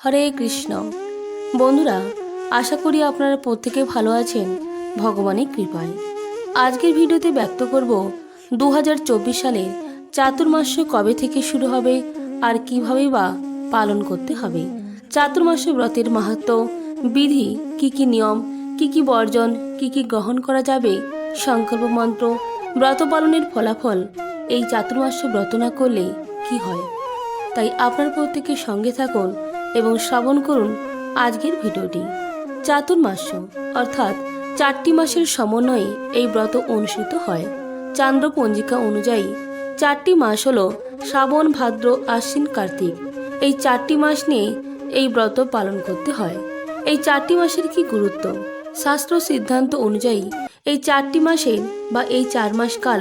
হরে কৃষ্ণ। বন্ধুরা, আশা করি আপনারা প্রত্যেকে ভালো আছেন। ভগবানের কৃপায়। আজকের ভিডিওতে ব্যক্ত করব দু সালের চাতুর্মাস্য কবে থেকে শুরু হবে, আর কীভাবে বা পালন করতে হবে? চাতুর্মাস্য ব্রতের মাহাত্ম, বিধি, কি কি নিয়ম, কি কি বর্জন, কি কি গ্রহণ করা যাবে, সংকল্প মন্ত্র, ব্রত পালনের ফলাফল, এই চাতুর্মাস্য ব্রত না করলে কি হয়? তাই আপনার প্রত্যেকের সঙ্গে থাকুন এবং শ্রবণ করুন আজকের ভিডিওটি। চাতুর্মাস্য, অর্থাৎ চারটি মাসের সমন্বয়ে এই ব্রত অনুষ্ঠিত হয়। চান্দ্র পঞ্জিকা অনুযায়ী চারটি মাস হল শ্রাবণ, ভাদ্র, আশ্বিন, কার্তিক। এই চারটি মাস নিয়ে এই ব্রত পালন করতে হয়। এই চারটি মাসের কি গুরুত্ব? শাস্ত্র সিদ্ধান্ত অনুযায়ী এই চারটি মাসের বা এই চার মাস কাল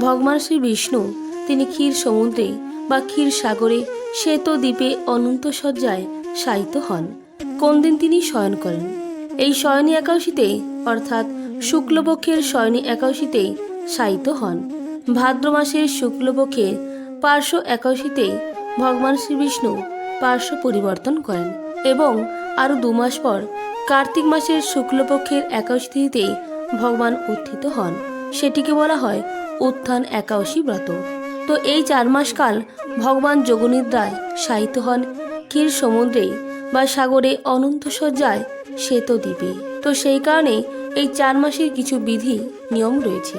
ভগবান শ্রী বিষ্ণু, তিনি ক্ষীর সমুদ্রে বা ক্ষীর সাগরে শ্বেত দ্বীপে অনন্ত সজ্জায় শায়িত হন। কোন দিন তিনি শয়ন করেন? এই শয়নী একাশীতে অর্থাৎ শুক্লপক্ষের শয়নী একাদশীতে শায়িত হন। ভাদ্র মাসের শুক্লপক্ষের পার্শ্ব একাদশীতে ভগবান শ্রীবিষ্ণু পার্শ্ব পরিবর্তন করেন এবং আরও দু মাস পর কার্তিক মাসের শুক্লপক্ষের একাদশী তিথিতে ভগবান উত্থিত হন। সেটিকে বলা হয় উত্থান একাদশী ব্রত। তো এই চার মাস কাল ভগবান যোগনিদ্রায় শায়িত হন। ক্ষীর সমুদ্রে বা সাগরে অনন্ত সজ্জায় শ্বেত দ্বীপে। তো সেই কারণে এই চার মাসের কিছু বিধি, নিয়ম রয়েছে।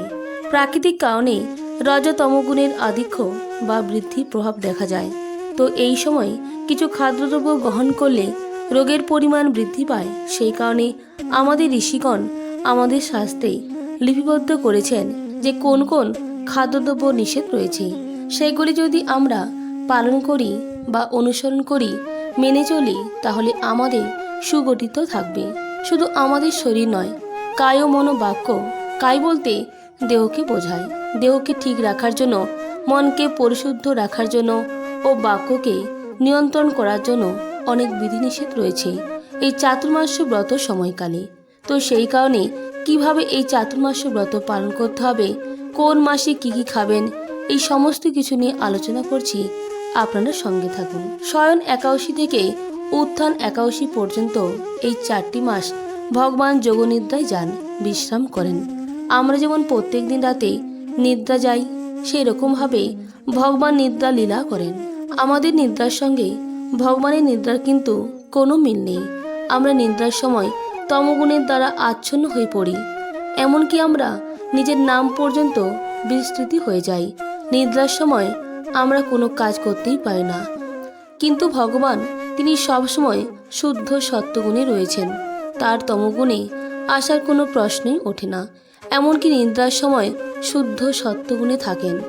প্রাকৃতিক কারণে রজতমগুণের আধিক্য বা বৃদ্ধির প্রভাব দেখা যায়। তো এই সময় কিছু খাদ্যদ্রব্য গ্রহণ করলে রোগের পরিমাণ বৃদ্ধি পায়। সেই কারণে আমাদের ঋষিগণ আমাদের শাস্ত্রে লিপিবদ্ধ করেছেন যে কোন কোন খাদ্যদ্রব্য নিষেধ রয়েছে। সেগুলি যদি আমরা পালন করি বা অনুসরণ করি, মেনে চলি, তাহলে আমাদের সুগঠিত থাকবে। শুধু আমাদের শরীর নয়, কায় ও মনোবাক্য কায় বলতে দেহকে বোঝায়। দেহকে ঠিক রাখার জন্য, মনকে পরিশুদ্ধ রাখার জন্য ও বাক্যকে নিয়ন্ত্রণ করার জন্য অনেক বিধিনিষেধ রয়েছে এই চাতুর্মাস্য ব্রত সময়কালে। তো সেই কারণে কীভাবে এই চাতুর্মাস্য ব্রত পালন করতে হবে কোন মাসে কি কি খাবেন, এই সমস্ত কিছু নিয়ে আলোচনা করছি। আপনারা সঙ্গে থাকুন। শয়ন একাদশী থেকে উত্থান একাদশী পর্যন্ত এই চারটি মাস ভগবান যোগনিদ্রায় যান, বিশ্রাম করেন। আমরা যেমন প্রত্যেক দিন রাতে নিদ্রা যাই সেই রকমভাবে ভগবান নিদ্রা লীলা করেন। আমাদের নিদ্রার সঙ্গে ভগবানের নিদ্রার কিন্তু কোনো মিল নেই। আমরা নিদ্রার সময় তমগুণের দ্বারা আচ্ছন্ন হয়ে পড়ি। এমনকি আমরা নিজের নাম পর্যন্ত বিস্তৃতি হয়ে যাই নিদ্রার সময় আমরা কোনো কাজ করতেই পারি না। কিন্তু ভগবান, তিনি সবসময় শুদ্ধ সত্যগুণে রয়েছেন। তার তমগুণে আসার কোনো প্রশ্নই ওঠে না। এমনকি নিদ্রার সময় শুদ্ধ সত্যগুণে থাকেন।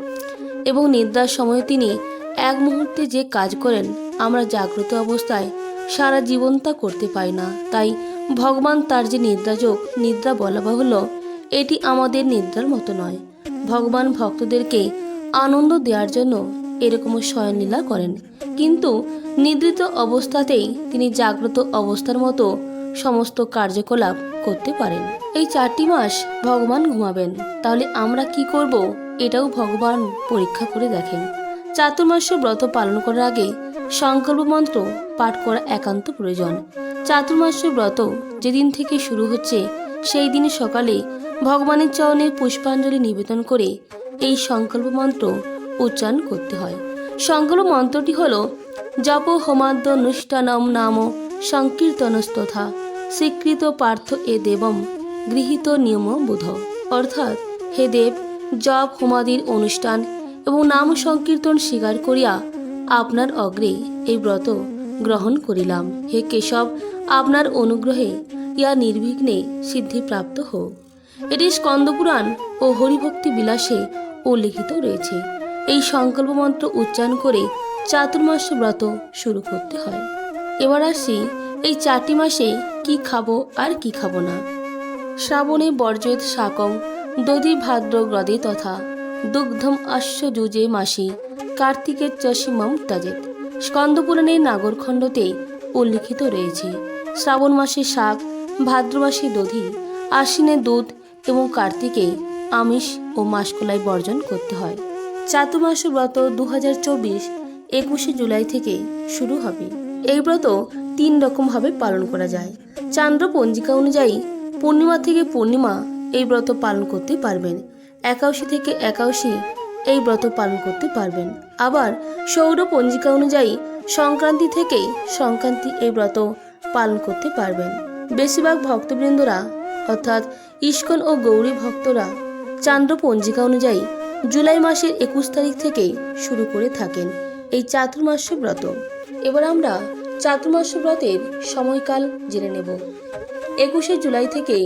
এবং নিদ্রার সময় তিনি এক মুহূর্তে যে কাজ করেন, আমরা জাগ্রত অবস্থায় সারা জীবন তা করতে পারি না। তাই ভগবান তার যে নিদ্রাযোগ, নিদ্রা বলা বাহুল্য এটি আমাদের নিদ্রার মতো নয়। ভগবান ভক্তদেরকে আনন্দ দেওয়ার জন্য এরকম শয়নলীলা করেন। কিন্তু নিদ্রিত অবস্থাতেই তিনি জাগ্রত অবস্থার মতো সমস্ত কার্যকলাপ করতে পারেন। এই চারটি মাস ভগবান ঘুমাবেন। তাহলে আমরা কি করব এটাও ভগবান পরীক্ষা করে দেখেন। চাতুর্মাস্য ব্রত পালন করার আগে সংকল্প মন্ত্র পাঠ করা একান্ত প্রয়োজন। চাতুর্মাস্য ব্রত যেদিন থেকে শুরু হচ্ছে সেই দিন সকালে ভগবানের চরণে পুষ্পাঞ্জলি নিবেদন করে এই সংকল্প মন্ত্র উচ্চারণ করতে হয়। সংকল্প মন্ত্রটি হল, জপ হোমাদ্য অনুষ্ঠানম নাম সংকীর্তনস্তথা স্বীকৃত পার্থ এ দেবম গৃহীত নিয়ম বোধ। অর্থাৎ, হে দেব, জপ হোমাদির অনুষ্ঠান এবং নাম সংকীর্তন স্বীকার করিয়া আপনার অগ্রে এই ব্রত গ্রহণ করিলাম। হে কেশব, আপনার অনুগ্রহে ইয়া নির্বিঘ্নে সিদ্ধিপ্রাপ্ত হোক। এটি স্কন্দপুরাণ ও হরিভক্তি বিলাসে উল্লিখিত রয়েছে। এই সংকল্প মন্ত্র উচ্চারণ করে চাতুর্মাস ব্রত শুরু করতে হয়। এবার আসি এই চারটি মাসে কি খাব আর কি খাব না। শ্রাবণে বর্জেত শাকং, দধি ভাদ্র গ্রদে তথা দুগ্ধম আশ্ব যুজে মাসি, কার্তিকের চশিমম তাজেত স্কন্দপুরাণের নাগরখণ্ডতে উল্লিখিত রয়েছে। শ্রাবণ মাসে শাক ভাদ্র মাসে দধি আশ্বিনে দুধ এবং কার্তিকে আমিষ ও মাসকলাই বর্জন করতে হয়। চাতুর্মাস ব্রত দু হাজার চব্বিশ, একুশে জুলাই থেকে শুরু হবে। এই ব্রত তিন রকমভাবে পালন করা যায়। চান্দ্র পঞ্জিকা অনুযায়ী পূর্ণিমা থেকে পূর্ণিমা এই ব্রত পালন করতে পারবেন। একাদশী থেকে একাদশী এই ব্রত পালন করতে পারবেন। আবার সৌর পঞ্জিকা অনুযায়ী সংক্রান্তি থেকে সংক্রান্তি এই ব্রত পালন করতে পারবেন। বেশিরভাগ ভক্তবৃন্দরা, অর্থাৎ ইস্কন ও গৌরী ভক্তরা, চান্দ্র পঞ্জিকা অনুযায়ী জুলাই মাসের একুশ তারিখ থেকে শুরু করে থাকেন এই চাতুর্মাস্য ব্রত। এবার আমরা চাতুর্মাস্য ব্রতের সময়কাল জেনে নেব। একুশে জুলাই থেকে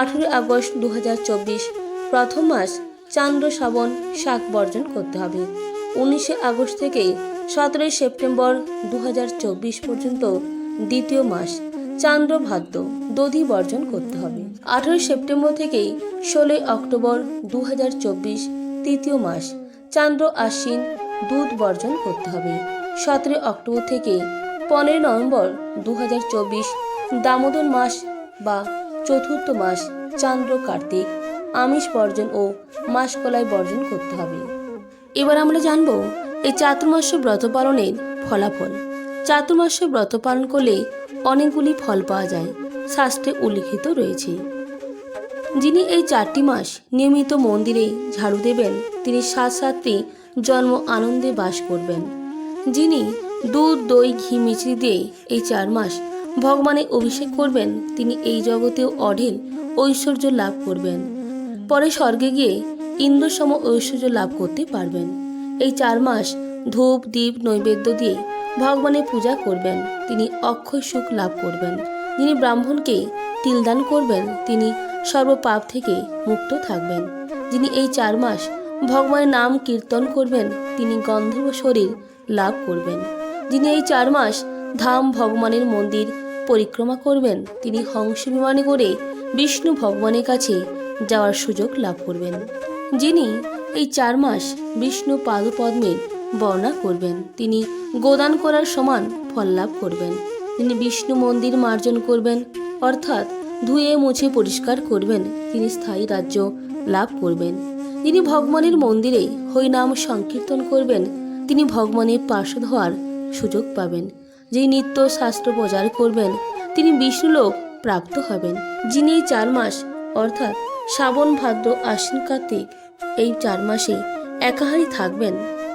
আঠেরোই আগস্ট দু হাজার চব্বিশ প্রথম মাস চান্দ্র শ্রাবণ শাক বর্জন করতে হবে। উনিশে আগস্ট থেকে সতেরোই সেপ্টেম্বর দু হাজার চব্বিশ পর্যন্ত দ্বিতীয় মাস চান্দ্র ভাদ্র দধি বর্জন করতে হবে। আঠেরোই সেপ্টেম্বর থেকে ষোলোই অক্টোবর দু হাজার চব্বিশ তৃতীয় মাস চান্দ্র আশ্বিন দুধ বর্জন করতে হবে। সতেরোই অক্টোবর থেকে পনেরোই নভেম্বর দু হাজার চব্বিশ দামোদর মাস বা চতুর্থ মাস চান্দ্র কার্তিক আমিষ বর্জন ও মাসকলাই বর্জন করতে হবে। এবার আমরা জানব এই চাতুর্মাস্য ব্রত পালনের ফলাফল। চাতুর্মাস্য ব্রত পালন করলে অনেকগুলি ফল পাওয়া যায়, শাস্ত্রে উল্লিখিত রয়েছে। যিনি এই চারটি মাস নিয়মিত মন্দিরে ঝাড়ু দেবেন, তিনি সাত সাতটি জন্ম আনন্দে বাস করবেন। যিনি দুধ, দই, ঘি মিছরি দিয়ে এই চার মাস ভগবানের অভিষেক করবেন, তিনি এই জগতেও অঢেল ঐশ্বর্য লাভ করবেন। পরে স্বর্গে গিয়ে ইন্দ্রসম ঐশ্বর্য লাভ করতে পারবেন। এই চার মাস ধূপ, দীপ, নৈবেদ্য দিয়ে ভগবানের পূজা করবেন। তিনি অক্ষয় সুখ লাভ করবেন। যিনি ব্রাহ্মণকে তিলদান করবেন, তিনি সর্বপাপ থেকে মুক্ত থাকবেন। যিনি এই চার মাস ভগবানের নাম কীর্তন করবেন, তিনি গন্ধর্ব শরীর লাভ করবেন। যিনি এই চার মাস ধাম ভগবানের মন্দির পরিক্রমা করবেন, তিনি হংস বিমানে করে বিষ্ণু ভগবানের কাছে যাওয়ার সুযোগ লাভ করবেন। যিনি এই চার মাস বিষ্ণু পাদপদ্মের বর্ণনা করবেন। তিনি গোদান করার সমান ফল লাভ করবেন। তিনি বিষ্ণু মন্দির মার্জন করবেন, অর্থাৎ ধুয়ে মুছে পরিষ্কার করবেন। তিনি স্থায়ী রাজ্য লাভ করবেন। তিনি ভগবানের মন্দিরে হরিনাম সংকীর্তন করবেন। তিনি ভগবানের পার্শ্বদ হওয়ার সুযোগ পাবেন। যিনি নিত্য শাস্ত্র প্রচার করবেন, তিনি বিষ্ণুলোক প্রাপ্ত হবেন। যিনি এই চার মাস, অর্থাৎ শ্রাবণ, ভাদ্র, আশ্বিন, কার্তিক, এই চার মাসে একাহারি থাকবেন।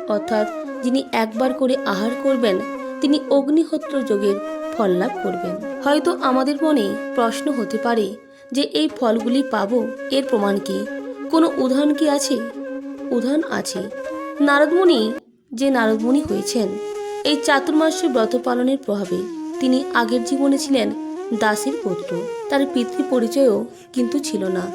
অর্থাৎ যিনি একবার করে আহার করবেন, তিনি অগ্নিহোত্র যোগের ফল লাভ করবেন। হয়তো আমাদের মনে প্রশ্ন হতে পারে যে এই ফলগুলি পাবো, এর প্রমাণ কি? কোনো উদাহরণ কি আছে? উদাহরণ আছে। নারদমণি, যে নারদমণি হয়েছেন, এই চাতুর্মাস্য ব্রত পালনের প্রভাবে তিনি আগের জীবনে ছিলেন দাসের পুত্র। তার পিতৃ পরিচয়ও কিন্তু ছিল না।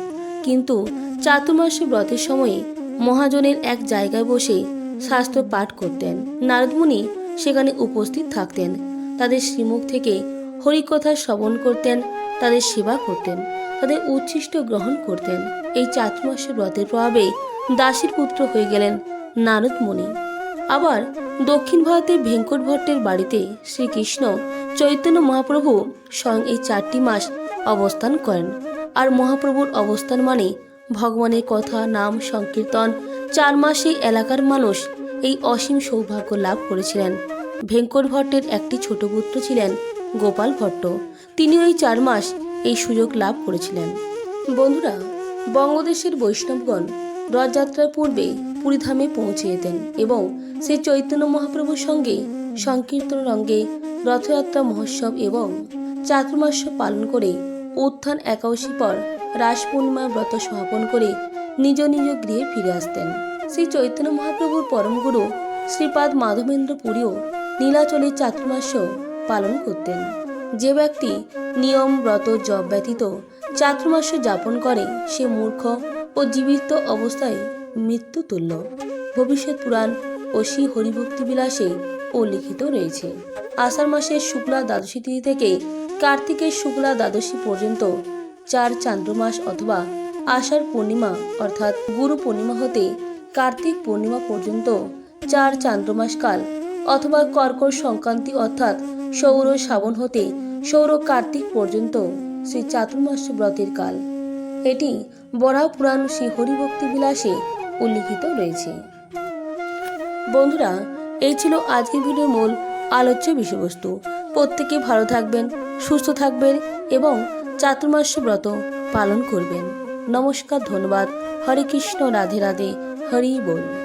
কিন্তু চাতুর্মাস্য ব্রতের সময়ে মহাজনের এক জায়গায় বসে শাস্ত্র পাঠ করতেন। নারদমুনি সেখানে উপস্থিত থাকতেন। তাদের শ্রীমুখ থেকে হরিকথা শ্রবণ করতেন, তাদের সেবা করতেন, তাদের উচ্ছিষ্ট গ্রহণ করতেন। এই চাতুর্মাস্য ব্রতের প্রভাবে দাসীর পুত্র হয়ে গেলেন নারদ মুনি আবার দক্ষিণ ভারতের ভেঙ্কট ভট্টের বাড়িতে শ্রীকৃষ্ণ চৈতন্য মহাপ্রভু স্বয়ং এই চারটি মাস অবস্থান করেন। আর মহাপ্রভুর অবস্থান মানে ভগবানের কথা, নাম, সংকীর্তন, চার মাসে এলাকার মানুষ এই অসীম সৌভাগ্য লাভ করেছিলেন। ভেঙ্কট ভট্টের একটি ছোট পুত্র ছিলেন গোপাল ভট্ট। তিনি ওই চার মাস এই সুযোগ লাভ করেছিলেন। বন্ধুরা, বঙ্গদেশের বৈষ্ণবগণ রথযাত্রার পূর্বে পুরীধামে পৌঁছে যেতেন এবং সেই চৈতন্য মহাপ্রভুর সঙ্গে সংকীর্তন রঙ্গে রথযাত্রা মহোৎসব এবং চাতুর্মাস্য পালন করে উত্থান একাদশী পর রাস পূর্ণিমা ব্রত সমাপন করে নিজ নিজ গৃহে ফিরে আসতেন। শ্রী চৈতন্য মহাপ্রভুর পরম গুরু শ্রীপাদ মাধবেন্দ্র পুরীও নীলাচলের চাতুর্মাস্য পালন করতেন। যে ব্যক্তি নিয়ম, ব্রত, জপ ব্যতীত চাতুর্মাস্য যাপন করে, সে মূর্খ ও জীবিত অবস্থায় মৃত্যু তুল্য। ভবিষ্যৎ পুরাণ ও শ্রী হরিভক্তি বিলাসে উল্লিখিত রয়েছে। আষাঢ় মাসের শুক্লা দ্বাদশী তিথি থেকে কার্তিকের শুক্লা দ্বাদশী পর্যন্ত চার চান্দ্রমাস অথবা আষাঢ় পূর্ণিমা অর্থাৎ গুরু পূর্ণিমা হতে কার্তিক পূর্ণিমা পর্যন্ত চার চান্দ্রমাস কাল অথবা কর্কট সংক্রান্তি অর্থাৎ সৌর শ্রাবণ হতে সৌর কার্তিক পর্যন্ত শ্রী চাতুর্মাস ব্রতের কাল। এটি বরাহ পুরাণ শ্রী হরিভক্তি বিলাসে উল্লিখিত রয়েছে। বন্ধুরা, এই ছিল আজকের ভিডিওর মূল আলোচ্য বিষয়বস্তু। প্রত্যেকে ভালো থাকবেন, সুস্থ থাকবেন এবং চাতুর্মাস্য ব্রত পালন করবেন। নমস্কার, ধন্যবাদ। হরে কৃষ্ণ, রাধে রাধে। হরি বল